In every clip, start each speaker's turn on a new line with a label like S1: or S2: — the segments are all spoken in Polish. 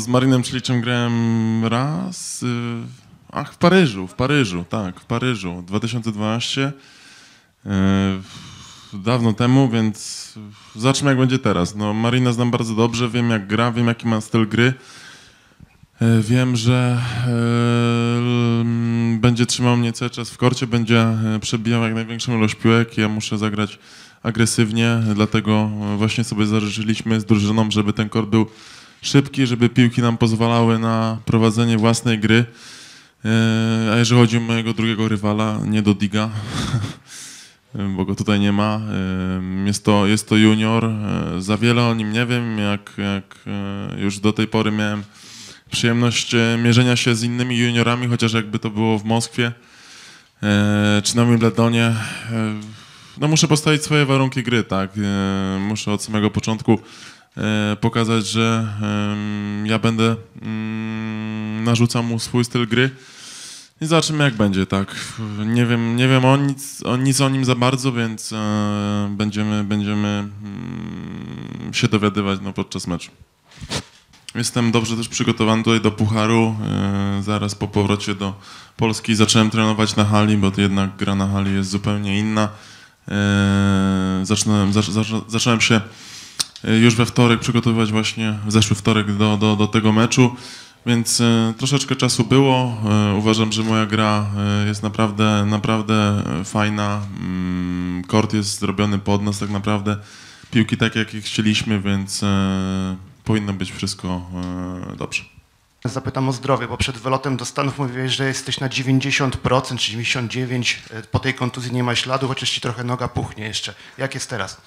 S1: z Marinem Czliczem grałem raz. y, Ach, w Paryżu, w Paryżu, tak, w Paryżu, 2012. y, Dawno temu, więc zobaczmy jak będzie teraz. No, Marina znam bardzo dobrze, wiem jak gra, wiem jaki ma styl gry. E, Wiem, że będzie trzymał mnie cały czas w korcie, będzie przebijał jak największą ilość piłek. Ja muszę zagrać agresywnie, dlatego właśnie sobie zażyczyliśmy z drużyną, żeby ten kort był szybki, żeby piłki nam pozwalały na prowadzenie własnej gry. E, A jeżeli chodzi o mojego drugiego rywala, nie do Diga, bo go tutaj nie ma. E, Jest to, jest to junior. E, Za wiele o nim nie wiem, jak, jak już do tej pory miałem przyjemność mierzenia się z innymi juniorami, chociaż jakby to było w Moskwie czy na Wimbledonie. No muszę postawić swoje warunki gry, tak. Muszę od samego początku pokazać, że ja będę mm, narzucał mu swój styl gry. I zobaczymy jak będzie, tak. Nie wiem, nie wiem o nic, o nic o nim za bardzo, więc e, będziemy, będziemy mm, się dowiadywać no, podczas meczu. Jestem dobrze też przygotowany tutaj do Pucharu. E, zaraz po powrocie do Polski zacząłem trenować na hali, bo to jednak gra na hali jest zupełnie inna. E, zaczynałem, zac, zac, zacząłem się e, już we wtorek przygotowywać właśnie, w zeszły wtorek do, do, do tego meczu, więc e, troszeczkę czasu było. E, uważam, że moja gra jest naprawdę, naprawdę fajna. Mm, Kort jest zrobiony pod nas tak naprawdę. Piłki tak, jak chcieliśmy, więc powinno być wszystko dobrze.
S2: Zapytam o zdrowie, bo przed wylotem do Stanów mówiłeś, że jesteś na 90% czy 99%. E, Po tej kontuzji nie ma śladu, chociaż ci trochę noga puchnie jeszcze. Jak jest teraz?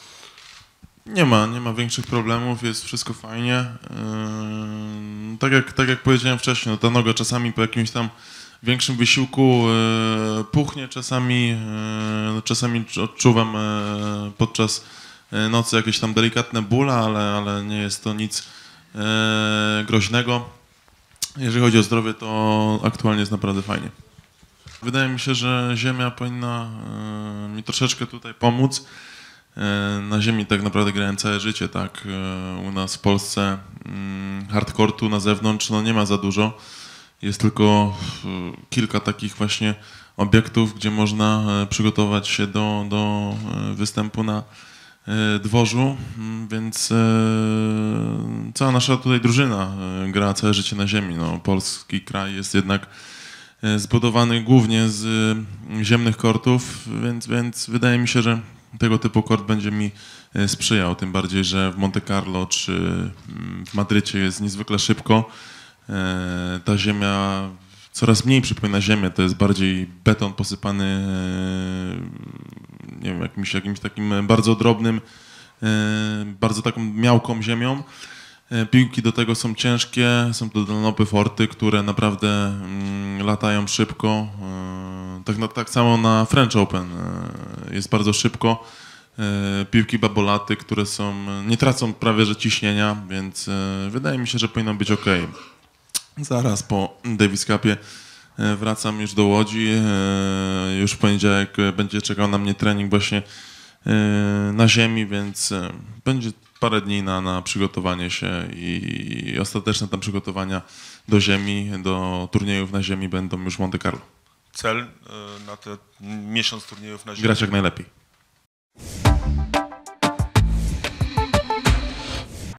S1: Nie ma, nie ma większych problemów, jest wszystko fajnie. Yy, tak, jak, tak jak powiedziałem wcześniej, no ta noga czasami po jakimś tam większym wysiłku yy, puchnie, czasami, yy, czasami odczuwam yy, podczas yy, nocy jakieś tam delikatne bóle, ale, ale nie jest to nic yy, groźnego. Jeżeli chodzi o zdrowie, to aktualnie jest naprawdę fajnie. Wydaje mi się, że Ziemia powinna mi troszeczkę tutaj pomóc. E, Na ziemi tak naprawdę grałem całe życie, tak. E, U nas w Polsce mm, hardcortu na zewnątrz no nie ma za dużo. Jest tylko e, kilka takich właśnie obiektów, gdzie można przygotować się do, do występu na dworzu, Mm, więc cała nasza tutaj drużyna gra całe życie na ziemi. No, polski kraj jest jednak zbudowany głównie z ziemnych kortów, więc, więc wydaje mi się, że tego typu kort będzie mi e, sprzyjał, tym bardziej, że w Monte Carlo czy mm, w Madrycie jest niezwykle szybko. E, Ta ziemia coraz mniej przypomina ziemię, to jest bardziej beton posypany e, nie wiem, jakimś, jakimś takim bardzo drobnym, bardzo taką miałką ziemią. Piłki do tego są ciężkie, są to Dunlopy Forty, które naprawdę mm, latają szybko. Tak, tak samo na French Open jest bardzo szybko. E, Piłki babolaty, które są, nie tracą prawie że ciśnienia, więc e, wydaje mi się, że powinno być ok. Zaraz po Davis Cupie e, wracam już do Łodzi. Już w poniedziałek będzie czekał na mnie trening właśnie na ziemi, więc będzie parę dni na, na przygotowanie się i ostateczne tam przygotowania do ziemi, do turniejów na ziemi będą już w Monte Carlo.
S3: Cel y, na ten miesiąc turniejów na ziemi?
S1: Grać jak najlepiej.